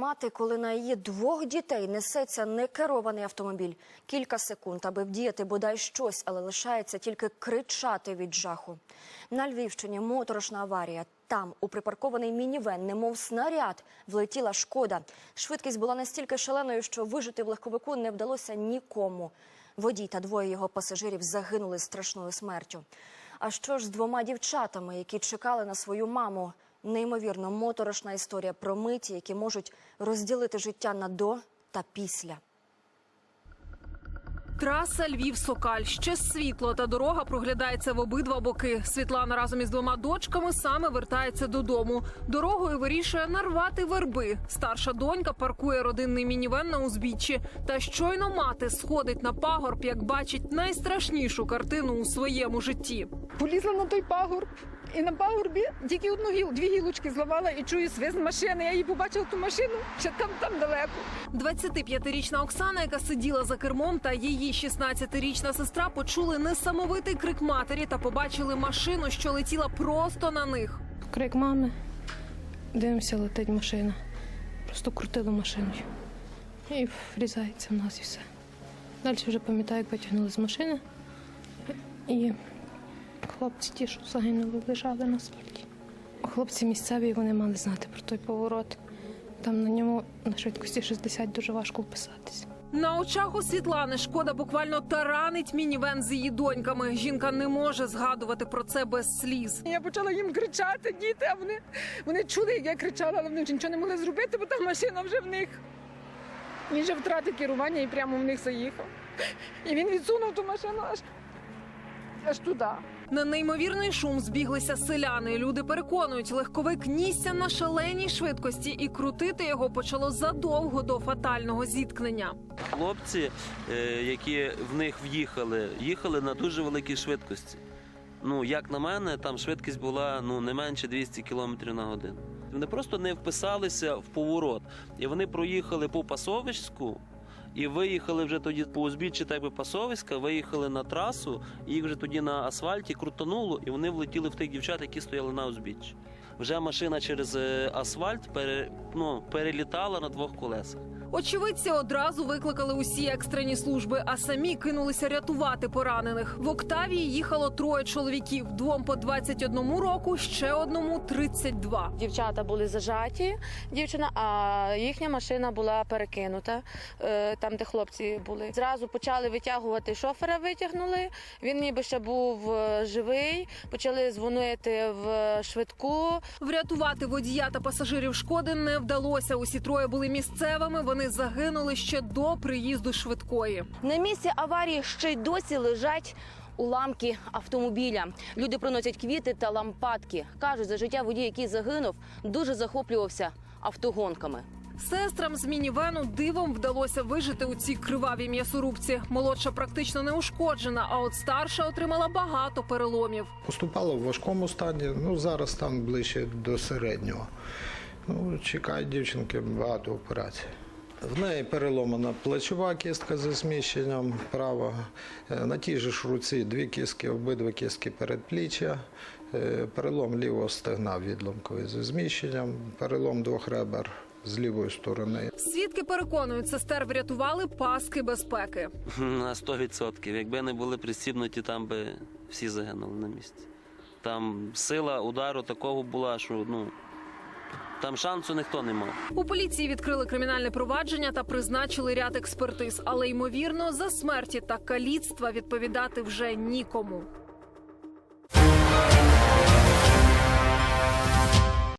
мати, коли на її двох дітей несеться некерований автомобіль? Кілька секунд, аби вдіяти бодай щось, але лишається тільки кричати від жаху. На Львівщині моторошна аварія. Там у припаркований мінівен, немов снаряд, влетіла шкода. Швидкість була настільки шаленою, що вижити в легковику не вдалося нікому. Водій та двоє його пасажирів загинули страшною смертю. А що ж з двома дівчатами, які чекали на свою маму? Неймовірно моторошна історія про миті, які можуть розділити життя на до та після. Траса Львів-Сокаль. Ще світло та дорога проглядається в обидва боки. Світлана разом із двома дочками саме вертається додому. Дорогою вирішує нарвати верби. Старша донька паркує родинний мінівен на узбіччі. Та щойно мати сходить на пагорб, як бачить найстрашнішу картину у своєму житті. Полізла на той пагорб. І на пагорбі тільки одну гіл, дві гілочки зламала і чую свист машини. Я її побачила ту машину, ще там там далеко. 25-річна Оксана, яка сиділа за кермом, та її 16-річна сестра почули несамовитий крик матері та побачили машину, що летіла просто на них. Крик мами. Дивимося, летить машина. Просто крутило машиною. І врізається в нас і все. Далі вже пам'ятаю, як витягнули з машини. І хлопці ті, що загинули, лежали на асфальті. Хлопці місцеві вони мали знати про той поворот. Там на ньому на швидкості 60 дуже важко вписатись. На очах у Світлани шкода буквально таранить мінівен з її доньками. Жінка не може згадувати про це без сліз. Я почала їм кричати, діти, а вони, вони чули, як я кричала, але вони вже нічого не могли зробити, бо та машина вже в них. Він вже втратив керування і прямо в них заїхав. І він відсунув ту машину аж, аж туди. На неймовірний шум збіглися селяни. Люди переконують, легковик нісся на шаленій швидкості, і крутити його почало задовго до фатального зіткнення. Хлопці, е, які в них в'їхали, їхали на дуже великій швидкості. Ну, як на мене, там швидкість була ну не менше 200 км на годину. Вони просто не вписалися в поворот. І вони проїхали по Пасовицьку і виїхали вже тоді по узбіччі так би Пасовиська, виїхали на трасу, і їх вже тоді на асфальті крутануло, і вони влетіли в тих дівчат, які стояли на узбіччі. Вже машина через е, асфальт пере, ну, перелітала на двох колесах. Очевидці одразу викликали усі екстрені служби, а самі кинулися рятувати поранених. В Октавії їхало троє чоловіків: двом по 21 року, ще одному 32. Дівчата були зажаті, дівчина, а їхня машина була перекинута е, там, де хлопці були. Зразу почали витягувати шофера, витягнули. Він ніби ще був е, живий. Почали дзвонити в швидку. Врятувати водія та пасажирів шкоди не вдалося. Усі троє були місцевими. Вони загинули ще до приїзду швидкої. На місці аварії ще й досі лежать уламки автомобіля. Люди приносять квіти та лампадки. кажуть, за життя водій, який загинув, дуже захоплювався автогонками. Сестрам з мінівену дивом вдалося вижити у цій кривавій м'ясорубці. Молодша практично не ушкоджена, а от старша отримала багато переломів. Поступала в важкому стані, ну зараз там ближче до середнього. Ну, чекають дівчинки багато операцій. В неї переломана плечова кістка зі зміщенням права. Е, На тій же ж руці дві кістки, обидві кістки передпліччя, Е, перелом лівого стегна відломковий зі зміщенням, перелом двох ребер з лівої сторони. Свідки переконують, сестер врятували паски безпеки. На 100%. Якби не були пристібнуті, там би всі загинули на місці. Там сила удару такого була, що ну там шансу ніхто не мав. У поліції відкрили кримінальне провадження та призначили ряд експертиз, але ймовірно за смерті та каліцтва відповідати вже нікому.